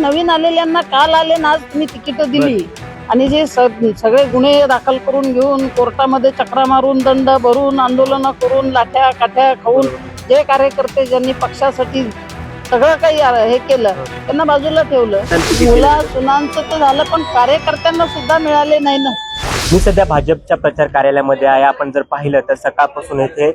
नवीन आलेल्यांना काल आले ना आज तुम्ही तिकीट दिली. आणि जे सगळे गुन्हे दाखल करून घेऊन कोर्टामध्ये चक्रा मारून दंड भरून आंदोलन करून लाठ्या काठ्या खाऊन जे कार्यकर्ते ज्यांनी पक्षासाठी सगळं काही हे केलं त्यांना बाजूला ठेवलं. मुला सुनांचं तर झालं पण कार्यकर्त्यांना सुद्धा मिळाले नाही ना. मी सध्या भाजपच्या प्रचार कार्यालयामध्ये आहे. आपण जर पाहिलं तर सकाळपासून येथे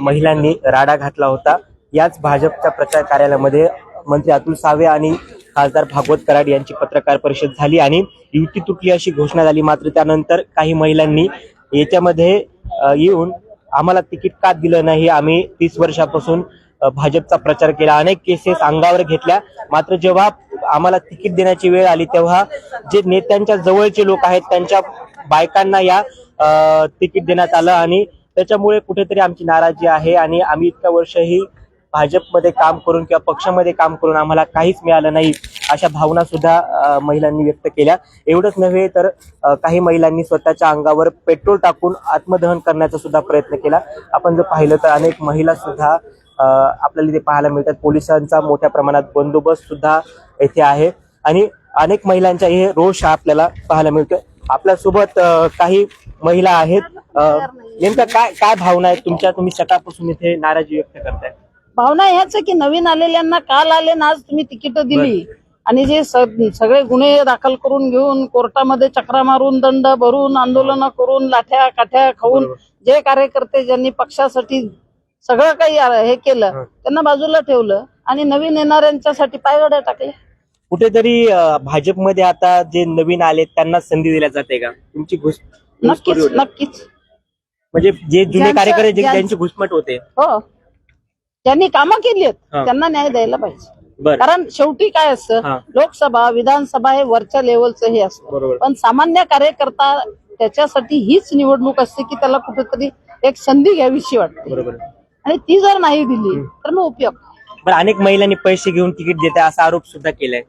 महिलांनी राडा घातला होता. याच भाजपच्या प्रचार कार्यालयामध्ये मंत्री अतुल सावे आणि खासदार भागवत कराड यांची पत्रकार परिषद झाली आणि युती तुटली अशी घोषणा झाली. मात्र त्यानंतर काही महिलांनी याच्यामध्ये येऊन आम्हाला तिकीट का दिलं नाही? आम्ही तीस वर्षापासून भाजपचा प्रचार केला. अनेक केसेस अंगावर घेतल्या. मात्र जेव्हा आम्हाला तिकीट देण्याची वेळ आली तेव्हा जे नेत्यांच्या जवळचे लोक आहेत त्यांच्या बायकांना या तिकीट देण्यात आलं आणि त्याच्यामुळे कुठेतरी आमची नाराजी आहे आणि आम्ही इतक्या वर्षही भाजपमध्ये काम करून किंवा पक्षामध्ये काम करून आम्हाला काहीच मिळालं नाही अशा भावना सुद्धा महिलांनी व्यक्त केल्या. एवढंच नव्हे तर काही महिलांनी स्वतःच्या अंगावर पेट्रोल टाकून आत्मदहन करण्याचा सुद्धा प्रयत्न केला. आपण जर पाहिलं तर अनेक महिला सुद्धा आपल्याला इथे पाहायला मिळतात. पोलिसांचा मोठ्या प्रमाणात बंदोबस्त सुद्धा येथे आहे. आणि अनेक महिलांचा हे रोष आपल्याला पाहायला मिळतोय. आपल्यासोबत काही महिला आहेत. नेमका काय काय भावना आहेत तुमच्या? तुम्ही सकाळपासून इथे नाराजी व्यक्त करताय. भावना ह्याच आहे की नवीन आलेल्यांना काल आले ना आज तुम्ही तिकीट दिली. आणि जे सगळे गुन्हे दाखल करून घेऊन कोर्टामध्ये चक्रा मारून दंड भरून आंदोलन करून लाठ्या काठ्या खाऊन जे कार्यकर्ते ज्यांनी पक्षासाठी सगळं काही हे केलं त्यांना बाजूला ठेवलं आणि नवीन येणाऱ्यांच्यासाठी पायगड्या टाकल्या. कुठेतरी भाजपमध्ये आता जे नवीन आले त्यांना संधी दिल्या जाते का? तुमची घुस नक्कीच? नक्कीच. म्हणजे जे जुने कार्यकर्ते ज्यांची घुसमट होते. हो. ज्यांनी कामं केली आहेत. त्यांना न्याय द्यायला पाहिजे. कारण शेवटी काय असतं. लोकसभा विधानसभा हे वरच्या लेवलचं हे असतं. बरोबर. पण सामान्य कार्यकर्ता त्याच्यासाठी हीच निवडणूक असते की त्याला कुठेतरी एक संधी घ्यावीशी वाटते. बरोबर. आणि ती जर नाही दिली तर मग उपयोग? बरं अनेक महिलांनी पैसे घेऊन तिकीट देत असा आरोप सुद्धा केलाय.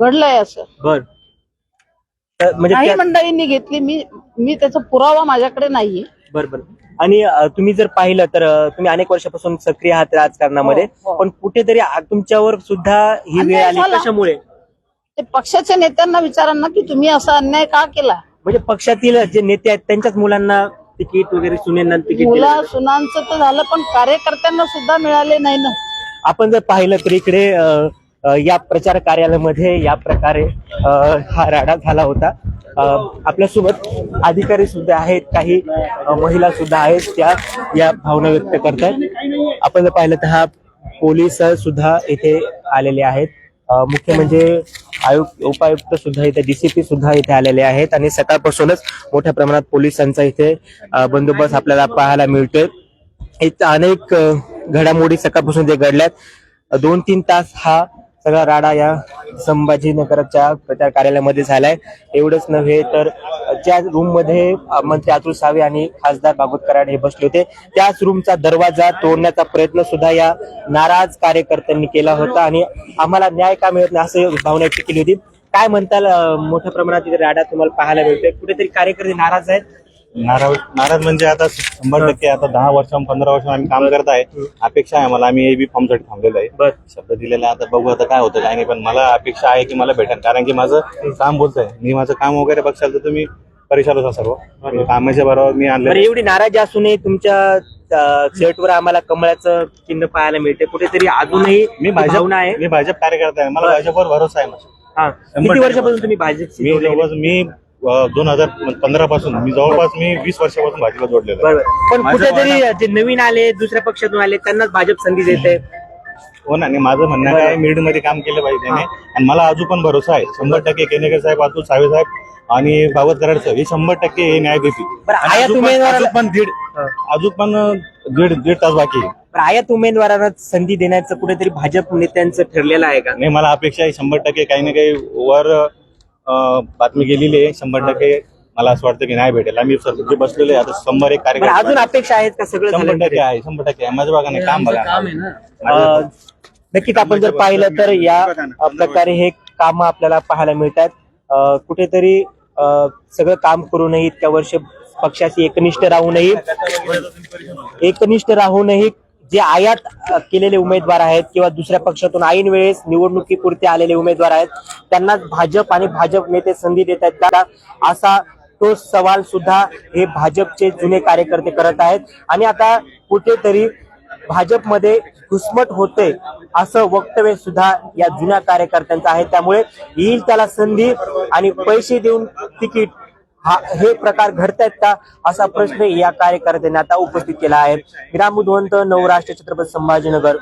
घडलंय असं. बर. म्हणजे काही मंडळींनी घेतली. मी मी त्याचा पुरावा माझ्याकडे नाहीये. बर बर. आणि तुम्ही जर पाहिलं तर तुम्ही अनेक वर्षापासून सक्रिय आहात राजकारणामध्ये. हो, हो. पण कुठेतरी तुमच्यावर सुद्धा ही वेळ आली. कशामुळे? ते पक्षाच्या नेत्यांना विचारा ना की तुम्ही असा अन्याय का केला? म्हणजे पक्षातील जे नेते आहेत त्यांच्याच मुलांना तिकीट वगैरे सुनेंना तिकीट मुला सुनांचं तर झालं पण कार्यकर्त्यांना सुद्धा मिळाले नाही ना. आपण जर पाहिलं तर इकडे या प्रचार कार्यालयामध्ये या प्रकारे हा राडा झाला होता. आपल्यासोबत अधिकारी सुद्धा आहेत काही महिला सुद्धा आहेत त्या या भावना व्यक्त करतात आपण जर पाहिलं तर हा पोलीस सुद्धा इथे आलेले आहेत. मुख्य म्हणजे आयुक्त उपायुक्त सुद्धा इथे डीसीपी सुद्धा इथे आलेले आहेत आणि सकाळपासूनच मोठ्या प्रमाणात पोलिसांचा इथे बंदोबस्त आपल्याला पाहायला मिळतोय. इथं अनेक घडामोडी सकाळपासून जे घडल्यात दोन तीन तास हा सगळा राडा या संभाजीनगरच्या प्रचार कार्यालयामध्ये झालाय. एवढंच नव्हे तर ज्या रूममध्ये मंत्री अतुल सावे आणि खासदार भागवत कराड हे बसले होते त्याच रूमचा दरवाजा तोडण्याचा प्रयत्न सुद्धा या नाराज कार्यकर्त्यांनी केला होता आणि आम्हाला न्याय का मिळत नाही असं भावना व्यक्त केली होती. काय म्हणताल मोठ्या प्रमाणात तिथे राडा तुम्हाला पाहायला मिळतोय? कुठेतरी कार्यकर्ते नाराज आहेत. नाराज नाराज म्हणजे आता शंभर टक्के आता दहा वर्ष पंधरा वर्ष आम्ही काम करत आहे. अपेक्षा आहे मला. आम्ही एबी फॉर्मसाठी थांबलेलो आहे. शब्द दिलेला आता बघू आता काय होतं काय नाही. पण मला अपेक्षा आहे की मला भेटेल कारण की माझं काम बोलतंय. मी माझं काम वगैरे बघशाल तर तुम्ही परेशान होता सर्व. कामाच्या बरोबर मी आणलं. एवढी नाराजी असूनही तुमच्या शर्टवर आम्हाला कमळाचं चिन्ह पाहायला मिळते कुठेतरी अजूनही मी भावना आहे. भाजप मी भाजप कार्यकर्ता आहे. मला भाजपवर भरोसा आहे. किती वर्षापासून तुम्ही भाजप मी दोन हजार पंधरा पासून मी जवळपास मी वीस वर्षापासून भाजपला जोडलेलो आहे. बरोबर. पण माझं कुठेतरी जे नवीन आले दुसऱ्या पक्षातून आले त्यांनाच भाजप संधी देते. हो ना आणि माझं म्हणणं काय मिडमध्ये काम केलं पाहिजे त्याने. आणि मला अजून पण भरोसा आहे. शंभर टक्के केनेकर साहेब अतुल सावे साहेब आणि भागवत कराड साहेब हे शंभर टक्के हे न्याय देतील. बरं, आणि आया अजून पण- उमेदवाराला- अजून पण दीड अजून पण दीड दीड तास बाकी आहे. पण आयात उमेदवारांना संधी देण्याचं कुठेतरी भाजप नेत्यांचं ठरलेलं आहे का? नाही मला अपेक्षा आहे शंभर टक्के काही ना काही वर बातमी गेलेली आहे. शंभर टक्के मला असं वाटतं की नाही भेटेल. आम्ही सर जे बसलेले आहे, आता शंभर एक पण अजून कार्यक्रम अपेक्षा आहेत का सगळं शंभर टक्के आहे. शंभर टक्के आहे. माझं बघा. काम बघा नक्कीच आपण जर पाहिलं तर या प्रकारे हे काम आपल्याला पाहायला मिळतात कुठेतरी अं, सगळं काम करूनही इतक्या वर्ष पक्षाशी एकनिष्ठ राहूनही एकनिष्ठ राहूनही जे आयात केलेले उमेदवार आहेत किंवा दुसऱ्या पक्षातून ऐन वेळेस निवडणुकीपुरते आलेले उमेदवार आहेत त्यांना भाजप आणि भाजप नेते संधी देत आहेत. का असा तो सवाल सुद्धा हे भाजपचे जुने कार्यकर्ते करत आहेत. आणि आता कुठेतरी भाजपमध्ये घुसमट होते असं वक्तव्य सुद्धा या जुन्या कार्यकर्त्यांचं आहे. त्यामुळे येईल त्याला संधी आणि पैसे देऊन तिकीट हा हे प्रकार घडतायत का? असा प्रश्न या कार्यकर्त्यांनी आता उपस्थित केला आहे. ग्रामोद्वंत नवराष्ट्र छत्रपती संभाजीनगर.